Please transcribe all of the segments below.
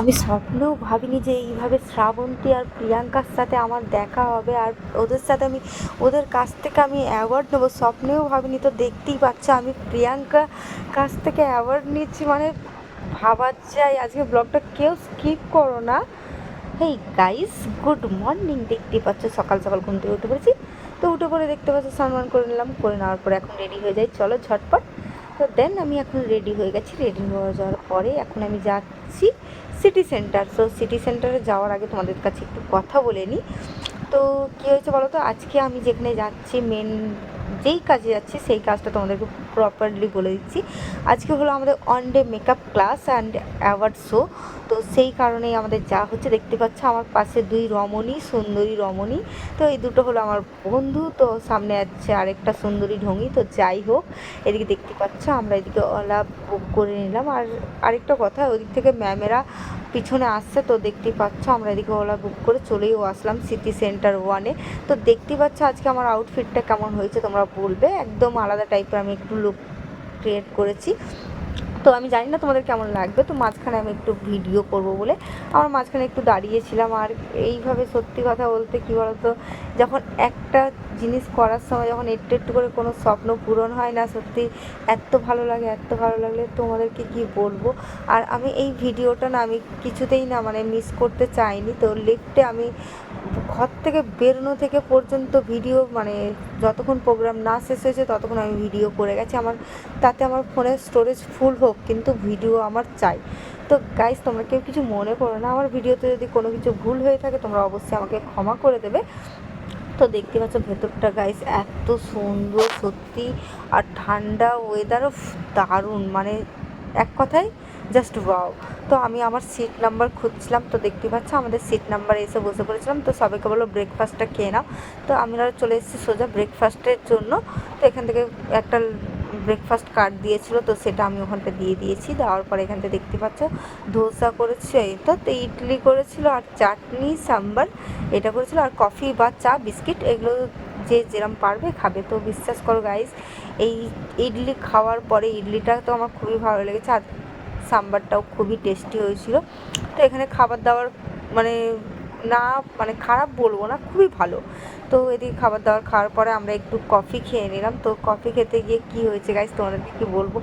আমি স্বপ্নেও ভাবিনি যে এইভাবে শ্রাবন্তী আর প্রিয়াঙ্কার সাথে আমার দেখা হবে আর ওদের সাথে আমি, ওদের কাছ থেকে আমি অ্যাওয়ার্ড নেব। স্বপ্নেও ভাবিনি, তো দেখতেই পাচ্ছ আমি প্রিয়াঙ্কা কাছ থেকে অ্যাওয়ার্ড নিচ্ছি মানে ভাবার যায় আজকে ব্লগটা কেউ স্কিপ করো না। হেই গাইস গুড মর্নিং দেখতেই পাচ্ছ সকাল সকাল ঘুম থেকে উঠে পড়েছি। তো উঠে পড়ে দেখতে পাচ্ছ স্নান করে নিলাম, করে নেওয়ার পরে এখন রেডি হয়ে যাই। চলো ঝটপট। তো দেন আমি এখন রেডি হয়ে গেছি। রেডি হয়ে যাওয়ার পরে এখন আমি যাচ্ছি। সিটি সেন্টার সো সিটি সেন্টারে যাওয়ার আগে তোমাদের কাছে একটু কথা বলে নিই। তো, কী হয়েছে বলো তো আজকে আমি যেখানে যাচ্ছি মেন যেই কাজে যাচ্ছি, সেই কাজটা তোমাদেরকে প্রপারলি বলে দিচ্ছি। আজকে হলো আমাদের one day makeup class and award show তো সেই কারণেই আমাদের যা হচ্ছে, দেখতে পাচ্ছ আমার পাশে দুই রমণী, সুন্দরী রমণী। তো এই দুটো হলো আমার বন্ধু। তো সামনে আছে আরেকটা সুন্দরী ঢঙ্গি তো যাই হোক, এদিকে দেখতে পাচ্ছ আমরা এদিকে ওলা বুক করে নিলাম। আর আরেকটা কথা, ওদিক থেকে ম্যামেরা পিছনে আসছে, তো দেখতেই পাচ্ছ আমরা এদিকে ওলা বুক করে চলেও আসলাম সিটি সেন্টার ওয়ানে তো দেখতেই পাচ্ছ আজকে আমার আউটফিটটা কেমন হয়েছে, তোমরা বলবে। একদম আলাদা টাইপের আমি একটু লুক ক্রিয়েট করেছি। তো আমি জানি না তোমাদের কেমন লাগবে, তো মাঝখানে আমি একটু ভিডিও করব বলে। আমার মাঝখানে একটু দাঁড়িয়েছিলাম আর এইভাবে সত্যি কথা বলতে কী বলতো, যখন একটা জিনিস করার সময় যখন একটু একটু করে কোনো স্বপ্ন পূরণ হয় না সত্যি, এত ভালো লাগে, এত ভালো লাগলে তোমাদেরকে কি বলব? আর আমি এই ভিডিওটা না আমি কিছুতেই না মানে মিস করতে চাইনি, তো লিফটে আমি ঘর থেকে বেরোনো থেকে পর্যন্ত ভিডিও মানে যতক্ষণ প্রোগ্রাম না শেষ হয়েছে ততক্ষণ আমি ভিডিও করে গেছি। আমার, তাতে আমার ফোনের স্টোরেজ ফুল হোক, কিন্তু ভিডিও আমার চাই। তো গাইজ তোমরা কেউ কিছু মনে করো না, আমার ভিডিওতে যদি কোনো কিছু ভুল হয়ে থাকে, তোমরা অবশ্যই আমাকে ক্ষমা করে দেবে। তো দেখতে পাচ্ছ ভেতরটা গাইস এত সুন্দর, সত্যি। আর ঠান্ডা ওয়েদারও দারুণ। মানে এক কথায় জাস্ট ওয়াও তো আমি আমার সিট নাম্বার খুঁজছিলাম, তো দেখতে পাচ্ছ আমাদের সিট নাম্বারে এসে বসে পড়েছিলাম। তো সবাইকে বলল ব্রেকফাস্টটা খেয়ে নাও। তো আমরা চলে এসেছি সোজা ব্রেকফাস্টের জন্য। তো এখান থেকে একটা ব্রেকফাস্ট কার্ড দিয়েছিল, তো সেটা আমি ওখানটা দিয়ে দিয়েছি। দেওয়ার পরে এখান থেকে দেখতে পাচ্ছ, ধোসা করেছে এটা। তো ইডলি করেছিল আর চাটনি, সাম্বার এটা করেছিল আর কফি বা চা, বিস্কিট এগুলো যে যেরম পারবে খাবে। তো বিশ্বাস করো গাইস এই ইডলি খাওয়ার পরে ইডলিটা তো আমার খুবই ভালো লেগেছে। আর সাম্বারটাও খুবই টেস্টি হয়েছিল। তো এখানে খাবার দাবার মানে না মানে খারাপ বলব না, খুবই ভালো। তো এদিকে খাবার দাবার খাওয়ার পরে আমরা একটু কফি খেয়ে নিলাম। তো কফি খেতে গিয়ে কি হয়েছে গাইজ তোমাদেরকে কি বলব?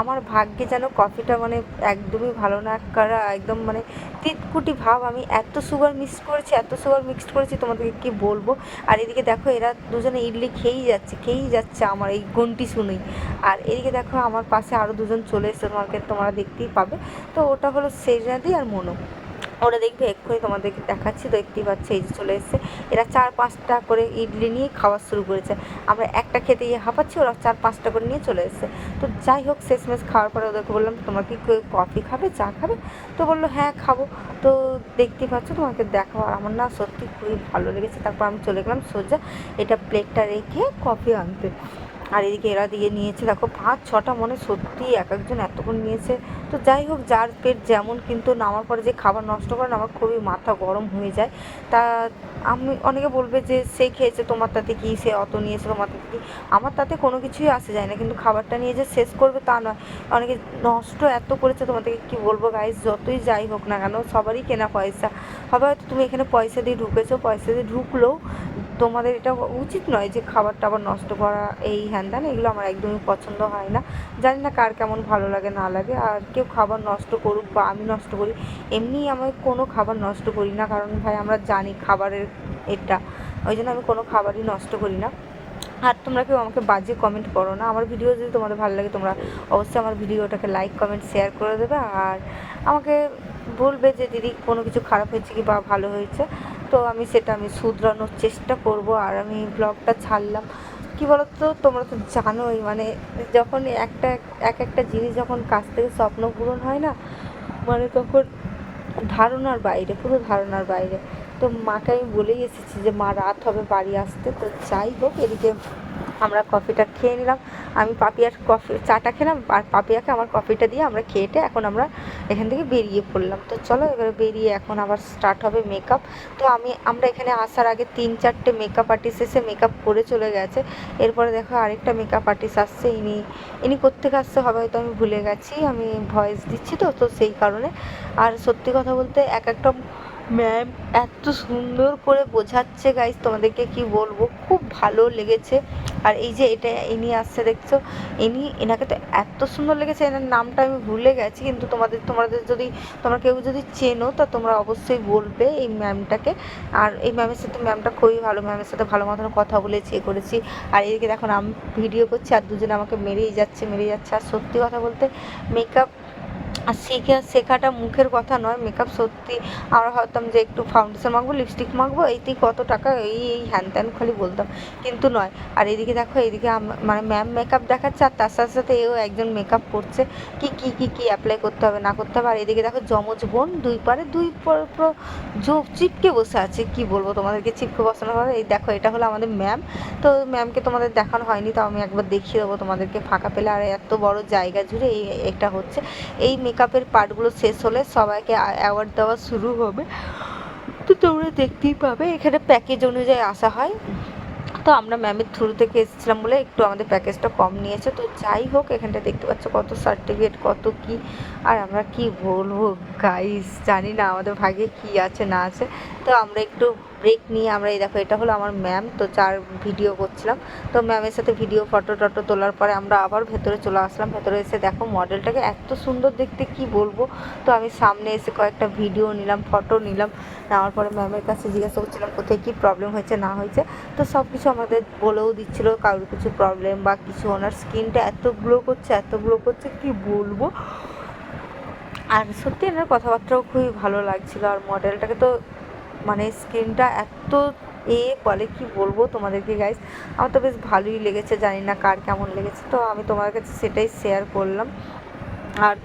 আমার ভাগ্যে যেন কফিটা মানে একদমই ভালো না। করা একদম মানে তিতকুটি ভাব। আমি এত সুগার মিক্স করেছি, এত সুগার মিক্সড করেছি, তোমাদেরকে কি বলব? আর এদিকে দেখো, এরা দুজনে ইডলি খেয়েই যাচ্ছে খেয়েই যাচ্ছে আমার এই গন্টি শুনেই। আর এদিকে দেখো, আমার পাশে আরও দুজন চলে এসেছে। তোমাকে তোমরা দেখতেই পাবে। তো ওটা হলো সেজনাদি আর মনো। ওরা দেখবে, এক্ষুনি তোমাদেরকে দেখাচ্ছি। দেখতেই পাচ্ছে, এই যে চলে এসছে। এরা চার পাঁচটা করে ইডলি নিয়ে খাওয়া শুরু করেছে। আমরা একটা খেতে গিয়ে হাঁপাচ্ছি, ওরা চার পাঁচটা করে নিয়ে চলে এসছে। তো যাই হোক, শেষমেশ খাওয়ার পরে ওদেরকে বললাম, তোমরা কি কফি খাবে, চা খাবে? তো বলল হ্যাঁ খাব। তো দেখতেই পাচ্ছ, তোমাকে দেখাও। আর আমার না সত্যি খুবই ভালো লেগেছে। তারপর আমি চলে গেলাম সোজা, এটা প্লেটটা রেখে কফি আনতে। আর এদিকে এরা দিয়ে নিয়েছে, দেখো পাঁচ ছটা মনে সত্যি এক একজন এতক্ষণ নিয়েছে। তো যাই হোক, যার পেট যেমন কিন্তু নামার পরে যে খাবার নষ্ট করে না আমার খুবই মাথা গরম হয়ে যায়। তা আমি, অনেকে বলবে যে সে খেয়েছে, তোমার তাতে কি, সে অত নিয়েছে, তোমার তাতে কি? আমার তাতে কোনো কিছুই আসে যায় না, কিন্তু খাবারটা নিয়ে যে শেষ করবে তা নয়। অনেকে নষ্ট এত করেছে, তোমাদেরকে কি বলব গাইজ যতই যাই হোক না কেন, সবারই কেনা পয়সা। হবে হয়তো তুমি এখানে পয়সা দিয়ে ঢুকেছো, পয়সা দিয়ে ঢুকলেও তোমাদের এটা উচিত নয় যে খাবার টাবার নষ্ট করা, এই হ্যান ত্যান, এগুলো আমার একদমই পছন্দ হয় না। জানি না কার কেমন ভালো লাগে, না লাগে। আর কেউ খাবার নষ্ট করুক বা আমি নষ্ট করি এমনিই আমি কোনো খাবার নষ্ট করি না। কারণ ভাই, আমরা জানি খাবারের এটা। ওই জন্য আমি কোনো খাবারই নষ্ট করি না। আর তোমরা কেউ আমাকে বাজে কমেন্ট করো না। আমার ভিডিও যদি তোমাদের ভালো লাগে, তোমরা অবশ্যই আমার ভিডিওটাকে লাইক কমেন্ট শেয়ার করে দেবে। আর আমাকে বলবে যে, দিদি, কোনো কিছু খারাপ হয়েছে কি বা ভালো হয়েছে? তো আমি সেটা আমি শুধরানোর চেষ্টা করব আর আমি ব্লগটা ছাড়লাম। কী বলতো? তোমরা তো জানোই মানে যখন একটা, এক একটা জিনিস যখন কাছ থেকে স্বপ্ন পূরণ হয় না মানে তখন ধারণার বাইরে, পুরো ধারণার বাইরে। তো মাকে আমি বলেই এসেছি যে, মা, রাত হবে বাড়ি আসতে। তো যাই হোক, এদিকে আমরা কফিটা খেয়ে নিলাম। আমি পাপিয়ার কফি চাটা খেলাম আর পাপিয়াকে আমার কফিটা দিয়ে আমরা খেয়েটে এখন আমরা এখান থেকে বেরিয়ে পড়লাম। তো চলো এবারে বেরিয়ে এখন আবার স্টার্ট হবে মেকআপ তো আমি, আমরা এখানে আসার আগে তিন চারটে মেকআপ আর্টিস্ট এসে মেকআপ করে চলে গেছে। এরপরে দেখো আরেকটা মেকআপ আর্টিস্ট আসছে। ইনি ইনি কোথেকে আসছে হবে হয়তো আমি ভুলে গেছি। আমি ভয়েস দিচ্ছি তো তো সেই কারণে। আর সত্যি কথা বলতে এক একটা ম্যাম এত সুন্দর করে বোঝাচ্ছে গাইজ তোমাদেরকে কি বলব? খুব ভালো লেগেছে। আর এই যে এটা ইনি আসছে, দেখছ? ইনি, এনাকে তো এত সুন্দর লেগেছে, এনার নামটা আমি ভুলে গেছি, কিন্তু তোমাদের তোমাদের যদি, তোমরা কেউ যদি চেনো, তা তোমরা অবশ্যই বলবে এই ম্যামটাকে আর এই ম্যামের সাথে ম্যামটা খুবই ভালো ম্যামের সাথে ভালো মতন কথা বলেছি, এ করেছি। আর এদিকে দেখো, আমি ভিডিও করছি, আর দুজনে আমাকে মেরেই যাচ্ছে মেরেই যাচ্ছে। আর সত্যি কথা বলতে মেকআপ আর শেখা শেখাটা মুখের কথা নয় মেকআপ সত্যি আমরা ভাবতাম যে একটু ফাউন্ডেশন মাখবো লিপস্টিক মাখবো, এইতেই কত টাকা, এই এই হ্যান ত্যান খালি বলতাম। কিন্তু নয়, আর এদিকে দেখো, এদিকে মানে ম্যাম মেকআপ দেখাচ্ছে আর তার সাথে সাথে এও একজন মেকআপ করছে। কি কি কি কি অ্যাপ্লাই করতে হবে, না করতে হবে? আর এদিকে দেখো, যমজ বোন দুই পারে, দুই পুরো জোক চিপকে বসে আছে, কি বলব তোমাদেরকে, চিপকে বসানো হবে এই দেখো, এটা হলো আমাদের ম্যাম তো ম্যামকে তোমাদের দেখানো হয়নি তো আমি একবার দেখিয়ে দেবো তোমাদেরকে ফাঁকা পেলে। আর এত বড় জায়গা জুড়ে এই এটা হচ্ছে। এই মেকআপের পার্টগুলো শেষ হলে সবাইকে অ্যাওয়ার্ড দেওয়া শুরু হবে। তো তোমরা দেখতেই পাবে, এখানে প্যাকেজ অনুযায়ী আসা হয়। তো আমরা ম্যামের থ্রু থেকে এসেছিলাম বলে একটু আমাদের প্যাকেজটা কম নিয়েছে। তো যাই হোক, এখানটা দেখতে পাচ্ছ কত সার্টিফিকেট কত কি, আর আমরা কি বলব? গাইস জানি না আমাদের ভাগে কি আছে, না আছে। তো আমরা একটু ব্রেক নিয়ে আমরা এই দেখো, এটা হলো আমার ম্যাম তো চার ভিডিও করছিলাম। তো ম্যামের সাথে ভিডিও ফটো টটো তোলার পরে আমরা আবার ভেতরে চলে আসলাম। ভেতরে এসে দেখো মডেলটাকে এত সুন্দর দেখতে, কি বলব? তো আমি সামনে এসে কয়েকটা ভিডিও নিলাম ফটো নিলাম। নেওয়ার পরে ম্যামের কাছে জিজ্ঞাসা করছিলাম, কোথায় কী প্রবলেম হয়েছে, না হয়েছে। তো সব কিছু আমাদের বলেও দিচ্ছিল, কারোর কিছু প্রবলেম বা কিছু ওনার স্কিনটা এত গ্লো করছে, এত গ্লো করছে, কি বলব? আর সত্যি এনার কথাবার্তাও খুবই ভালো লাগছিল আর মডেলটাকে তো মানে স্কিনটা এত এ বলে কি বলব তোমাদেরকে গাইজ আমার তো বেশ ভালোই লেগেছে, জানি না কার কেমন লেগেছে, তো আমি তোমার কাছে সেটাই শেয়ার করলাম। আর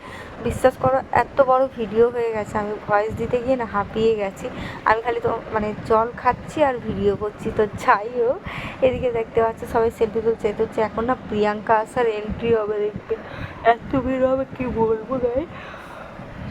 বিশ্বাস করো, এত বড় ভিডিও হয়ে গেছে, আমি ভয়েস দিতে গিয়ে না হাঁপিয়ে গেছি। আমি খালি তো মানে জল খাচ্ছি আর ভিডিও করছি, তো যাই হোক, এদিকে দেখতে পাচ্ছি সবাই সেলফি তুলছে তুলছে। এখন না প্রিয়াঙ্কা আসার এন্ট্রি হবে, দেখবে। এত ভিড় হবে, কী বলব গাই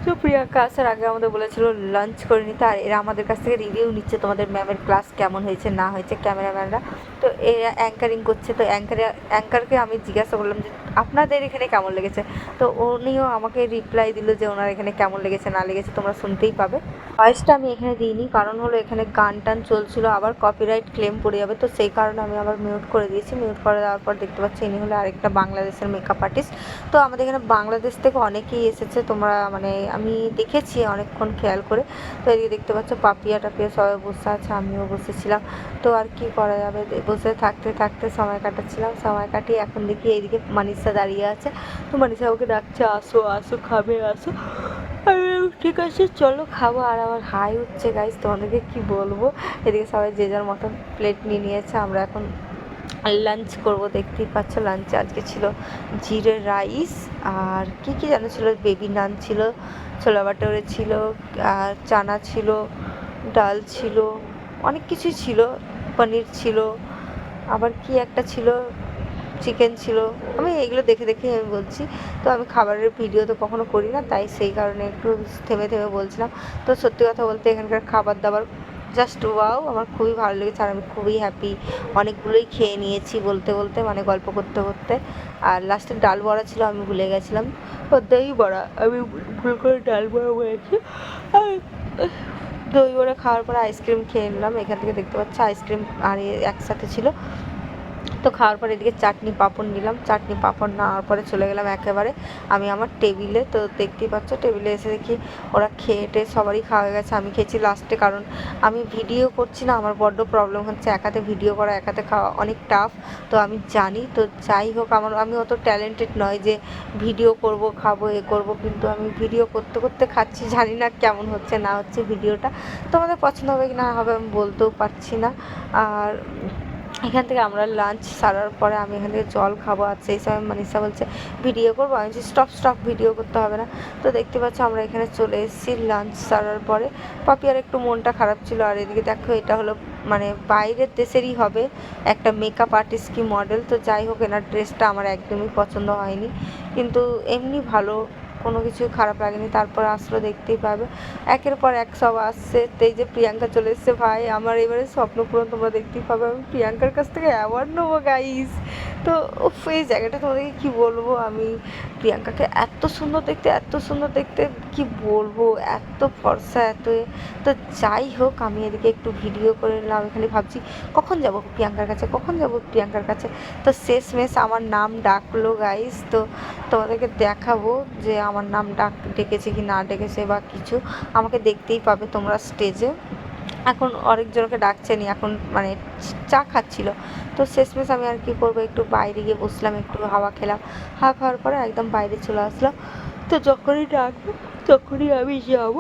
তো প্রিয়াঙ্কা আসার আগে আমাদের বলেছিল লাঞ্চ করে নিতে, আর এরা আমাদের কাছ থেকে রিভিউ নিচ্ছে তোমাদের ম্যামের ক্লাস কেমন হয়েছে, না হয়েছে ক্যামেরাম্যানরা তো এরা অ্যাঙ্কারিং করছে, তো অ্যাঙ্কারে অ্যাঙ্কারকে আমি জিজ্ঞাসা করলাম যে, আপনাদের এখানে কেমন লেগেছে? তো উনিও আমাকে রিপ্লাই দিল যে, ওনার এখানে কেমন লেগেছে, না লেগেছে, তোমরা শুনতেই পাবে। ভয়েসটা আমি এখানে দিইনি, কারণ হলো এখানে গান টান চলছিল, আবার কপিরাইট ক্লেম পড়ে যাবে, তো সেই কারণে আমি আবার মিউট করে দিয়েছি। মিউট করে দেওয়ার পর দেখতে পাচ্ছি ইনি হলো আরেকটা বাংলাদেশের মেকআপ আর্টিস্ট তো আমাদের এখানে বাংলাদেশ থেকে অনেকেই এসেছে, তোমরা মানে আমি দেখেছি অনেকক্ষণ খেয়াল করে। তো এদিকে দেখতে পাচ্ছ পাপিয়া টাপিয়া সবাই বসে আছে, আমিও বসেছিলাম। তো আর কি করা যাবে? বসে থাকতে থাকতে সময় কাটাচ্ছিলাম, সময় কাটিয়ে এখন দেখি এইদিকে মানিসা দাঁড়িয়ে আছে। তো মানিসা ওকে ডাকছে, আসো আসো, খাবে, আসো। ঠিক আছে, চলো খাব। আর আমার হাই উঠছে গাইজ তোমাদেরকে কি বলব? এদিকে সবাই যে যার মতন প্লেট নিয়ে নিয়েছে, আমরা এখন লাঞ্চ করব, দেখতেই পাচ্ছ লাঞ্চে আজকে ছিল জিরে রাইস আর কি কি যেন ছিল বেবি নান ছিল, ছোলা বাটারে ছিল, আর চানা ছিল, ডাল ছিল, অনেক কিছুই ছিল, পনির ছিল, আবার কি একটা ছিল চিকেন ছিল, আমি এগুলো দেখে দেখে আমি বলছি, তো আমি খাবারের ভিডিও তো কখনো করি না, তাই সেই কারণে একটু থেমে থেমে বলছিলাম, তো সত্যি কথা বলতে এখানকার খাবার দাবার জাস্ট ওয়াও আমার খুবই ভালো লেগেছে আর আমি খুবই হ্যাপি অনেকগুলোই খেয়ে নিয়েছি বলতে বলতে মানে গল্প করতে করতে। আর লাস্টে ডাল বড়া ছিল আমি ভুলে গেছিলাম। দই বড়া আমি ভুল করে ডাল বড়া বলেছি। আর দই বড়া খাওয়ার পরে আইসক্রিম খেয়ে নিলাম। এখান থেকে দেখতে পাচ্ছি আইসক্রিম আর একসাথে ছিল। তো খাওয়ার পরে এদিকে চাটনি পাঁপড় নিলাম। চাটনি পাঁপড় নেওয়ার পরে চলে গেলাম একেবারে আমি আমার টেবিলে। তো দেখতেই পাচ্ছ, টেবিলে এসে দেখি ওরা খেয়ে টেয়ে সবারই খাওয়া গেছে। আমি খেয়েছি লাস্টে কারণ আমি ভিডিও করছি না, আমার বড্ড প্রবলেম হচ্ছে একাতে ভিডিও করা, একাতে খাওয়া অনেক টাফ তো আমি জানি, তো যাই হোক, আমার, আমি অত ট্যালেন্টেড নয় যে ভিডিও করব, খাব, এ করব, কিন্তু আমি ভিডিও করতে করতে খাচ্ছি, জানি না কেমন হচ্ছে, না হচ্ছে ভিডিওটা। তোমাদের পছন্দ হবে কি না, হবে আমি বলতেও পারছি না। আর এখান থেকে আমরা লাঞ্চ সারার পরে আমি এখান থেকে জল খাব। আর সেই সময় মানিসা বলছে ভিডিও করব? আমি স্টপ স্টপ ভিডিও করতে হবে না। তো দেখতে পাচ্ছ আমরা এখানে চলে এসেছি লাঞ্চ সারার পরে। পাপি আর একটু মনটা খারাপ ছিল। আর এদিকে দেখো, এটা হলো মানে বাইরের দেশেরই হবে একটা মেকআপ আর্টিস্ট কি মডেল তো যাই হোক, এনার ড্রেসটা আমার একদমই পছন্দ হয়নি। কিন্তু এমনি ভালো কোনো কিছু খারাপ লাগেনি, তারপর আসলো দেখতেই পাবে। একের পর এক সব আসছে। এই যে প্রিয়াঙ্কা চলে এসছে, ভাই, আমার এবারে স্বপ্ন পূরণ তোমরা দেখতেই পাবে। আমি প্রিয়াঙ্কার কাছ থেকে অ্যাওয়ার্ড নেব গাইস তো এই জায়গাটা তোমাদেরকে কী বলব? আমি প্রিয়াঙ্কাকে এত সুন্দর দেখতে, এত সুন্দর দেখতে কি বলব? এত ফর্সা এত। তো যাই হোক, আমি এদিকে একটু ভিডিও করে নিলাম। খালি ভাবছি, কখন যাব প্রিয়াঙ্কার কাছে? কখন যাব প্রিয়াঙ্কার কাছে? তো শেষমেশ আমার নাম ডাকলো গাইস তো তোমাদেরকে দেখাবো যে আমার নাম ডাক, ডেকেছে কি না ডেকেছে বা কিছু। আমাকে দেখতেই পাবে তোমরা স্টেজে এখন অনেকজনকে ডাকছেনি এখন মানে চা খাচ্ছিল। তো শেষমেশ আমি আর কি করব, একটু বাইরে গিয়ে বসলাম, একটু হাওয়া খেলাম। হাওয়া খাওয়ার পরে একদম বাইরে চলে আসলাম তো যখনই ডাকবে, তখনই আমি যাব।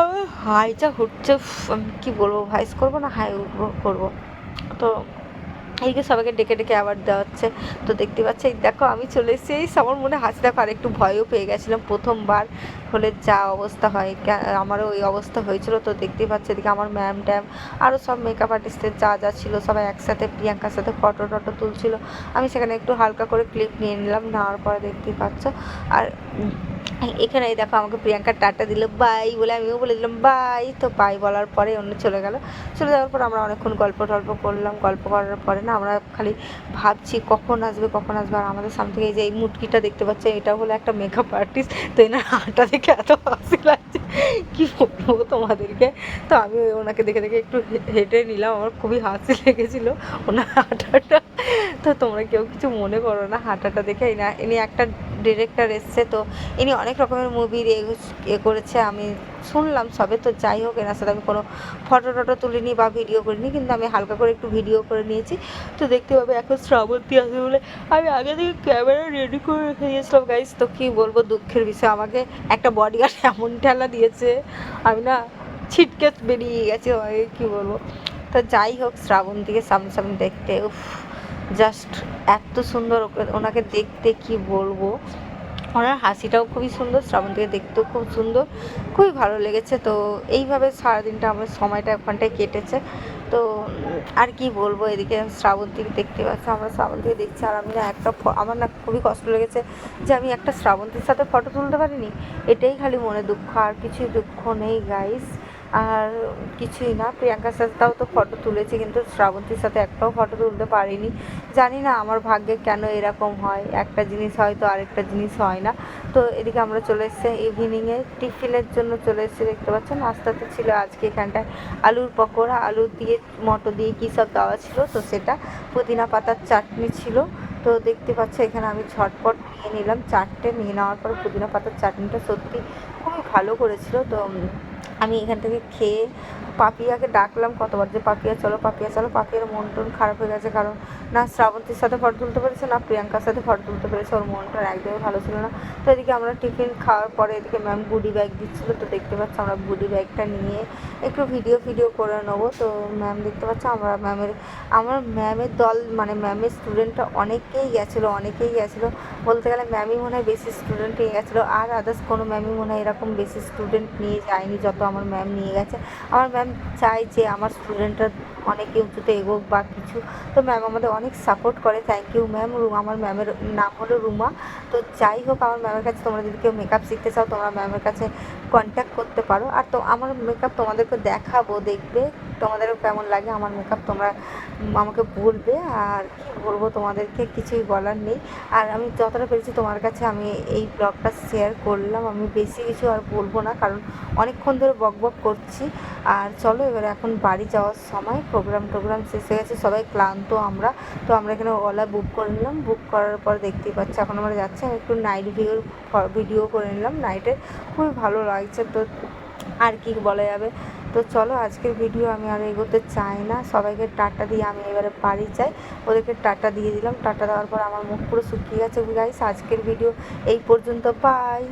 আমার হাইটা হচ্ছে কী বলব ভয়েস করব না হাই করব? তো এইদিকে সবাইকে ডেকে ডেকে আবার দেওয়া হচ্ছে। তো দেখতে পাচ্ছি, এই দেখো আমি চলে এসেছি। এই আমার মনে হাসি দেখো আর একটু ভয়ও পেয়ে গেছিলাম। প্রথমবার হলে যা অবস্থা হয় আমারও ওই অবস্থা হয়েছিল। তো দেখতেই পাচ্ছি, এদিকে আমার ম্যাম ট্যাম আরও সব মেকআপ আর্টিস্টের যা যা ছিল, সবাই একসাথে, প্রিয়াঙ্কার সাথে ফটো টটো তুলছিল। আমি সেখানে একটু হালকা করে ক্লিপ নিয়ে নিলাম, নেওয়ার পরে দেখতেই পাচ্ছ। আর এখানে দেখো আমাকে প্রিয়াঙ্কা টাটা দিল, বাই বলে আমিও বলে দিলাম, বাই তো বাই বলার পরে অন্য চলে গেল। চলে যাওয়ার পর আমরা অনেকক্ষণ গল্প টল্প করলাম, গল্প করার পরে না আমরা খালি ভাবছি কখন আসবে কখন আসবে। আর আমাদের সামনে থেকে এই যে এই মুটকিটা দেখতে পাচ্ছি, এটা হলো একটা মেকআপ আর্টিস্ট তো এনার হাঁটা দেখে এত হাসি লাগছে। কি বলব তোমাদেরকে? তো আমি ওনাকে দেখে দেখে একটু হেঁটে নিলাম, আমার খুবই হাসি লেগেছিল ওনার হাঁটাটা। তো তোমরা কেউ কিছু মনে করো না, হাঁটাটা দেখে ইনি ইনি একটা ডিরেক্টর এসছে, তো ইনি অনেক রকমের মুভির এ করেছে, আমি শুনলাম সবে, তো যাই হোক, এনার সাথে আমি কোনো ফটো টটো তুলিনি বা ভিডিও করিনি, কিন্তু আমি হালকা করে একটু ভিডিও করে নিয়েছি। তো দেখতে পাবে এখন শ্রাবন্তী আসবে বলে আমি আগে থেকে ক্যামেরা রেডি করে রেখে দিয়েছিলাম গাইস তো কী বলব, দুঃখের বিষয়, আমাকে একটা বডিগার্ড এমন ঠেলা দিয়েছে, আমি না ছিটকে বেরিয়ে গেছে আমাকে কী বলব। তো যাই হোক, শ্রাবন্তীকে সামনাসামনি দেখতে, উফ। জাস্ট এত সুন্দর ওনাকে দেখতে কি বলব? ওনার হাসিটাও খুবই সুন্দর, শ্রাবন্তীকে দেখতেও খুব সুন্দর, খুবই ভালো লেগেছে। তো এইভাবে সারাদিনটা আমার সময়টা ওখানটায় কেটেছে। তো আর কি বলব, এদিকে শ্রাবন্তীকে দেখতে পাচ্ছি, আমরা শ্রাবন্তীকে দেখছি, আর আমি না একটা আমার না খুবই কষ্ট লেগেছে যে আমি একটা শ্রাবন্তীর সাথে ফটো তুলতে পারিনি। এটাই খালি মনে দুঃখ, আর কিছুই দুঃখ নেই গাইস আর কিছুই না। প্রিয়াঙ্কার সাথে তাও তো ফটো তুলেছি, কিন্তু শ্রাবন্তীর সাথে একটাও ফটো তুলতে পারিনি। জানি না আমার ভাগ্যে কেন এরকম হয়। একটা জিনিস হয় তো আরেকটা জিনিস হয় না। তো এদিকে আমরা চলে এসেছি ইভিনিংয়ে টিফিনের জন্য চলে এসেছি, দেখতে পাচ্ছেন? নাস্তাতে ছিল আজকে এখানটায় আলুর পকোড়া। আলু দিয়ে, মটর দিয়ে কী সব দেওয়া ছিল? তো সেটা পুদিনা পাতার চাটনি ছিল। তো দেখতে পাচ্ছ, এখানে আমি ঝটপট নিয়ে নিলাম চারটে নিয়ে নেওয়ার পর পুদিনা পাতার চাটনিটা সত্যি খুবই ভালো করেছিল। তো আমি এখান থেকে খেয়ে পাপিয়াকে ডাকলাম কতবার যে, পাপিয়া, চলো পাপিয়া, চলো। পাপিয়ার মন টন খারাপ হয়ে গেছে কারণ না শ্রাবন্তীর সাথে ফটো তুলতে পেরেছে, না প্রিয়াঙ্কার সাথে ফটো তুলতে পেরেছে। ওর মনটা একদমই ভালো ছিল না। তো এদিকে আমরা টিফিন খাওয়ার পরে এদিকে ম্যাম গুডি ব্যাগ দিচ্ছিল। তো দেখতে পাচ্ছ আমরা গুডি ব্যাগটা নিয়ে একটু ভিডিও, ফিডিও করে নেব। তো ম্যাম দেখতে পাচ্ছ আমরা ম্যামের, আমার ম্যামের দল মানে ম্যামের স্টুডেন্টটা অনেকেই গেছিল অনেকেই গেছিল। বলতে গেলে ম্যামই মনে হয় বেশি স্টুডেন্ট গেছিল। আর আদার্স কোনো ম্যামই মনে হয় এরকম বেশি স্টুডেন্ট নিয়ে যায়নি, যত আমার ম্যাম নিয়ে গেছে। আমার ম্যাম চায় যে আমার স্টুডেন্টরা অনেকে উঁচুতে এগোক বা কিছু। তো ম্যাম আমাদের অনেক সাপোর্ট করে। থ্যাংক ইউ ম্যাম রুম, আমার ম্যামের নাম হলো রুমা। তো যাই হোক, আমার ম্যামের কাছে তোমরা যদি কেউ মেকআপ শিখতে চাও, তোমরা ম্যামের কাছে কন্ট্যাক্ট করতে পারো। আর তো, আমার মেকআপ তোমাদেরকে দেখাবো, দেখবে। তোমাদেরও কেমন লাগে? আমার মেকআপ তোমরা আমাকে বলবে। আর কি বলব তোমাদেরকে? কিছুই বলার নেই। আর আমি যতটা পেরেছি তোমার কাছে আমি এই ব্লগটা শেয়ার করলাম। আমি বেশি কিছু আর বলব না, কারণ অনেকক্ষণ ধরে বক বক করছি। আর চলো, এবার এখন বাড়ি যাওয়ার সময়। প্রোগ্রাম টোগ্রাম শেষ হয়ে গেছে। সবাই ক্লান্ত আমরা। তো আমরা এখানে ওলা বুক করে নিলাম। বুক করার পর দেখতেই পাচ্ছি, এখন আমরা যাচ্ছি। আমি একটু নাইট ভিডিও ভিডিও করে নিলাম। নাইটে খুবই ভালো লাগছে। তো আর কি বলা যাবে? তো চলো, আজকের ভিডিও আমি আর এগোতে চাই না। সবাইকে টাটা দিয়ে আমি এবারে বাড়ি যাই। ওদেরকে টাটা দিয়ে দিলাম। টাটা দেওয়ার পর আমার মুখ পুরো শুকিয়ে গেছে গাইস আজকের ভিডিও এই পর্যন্ত। বাই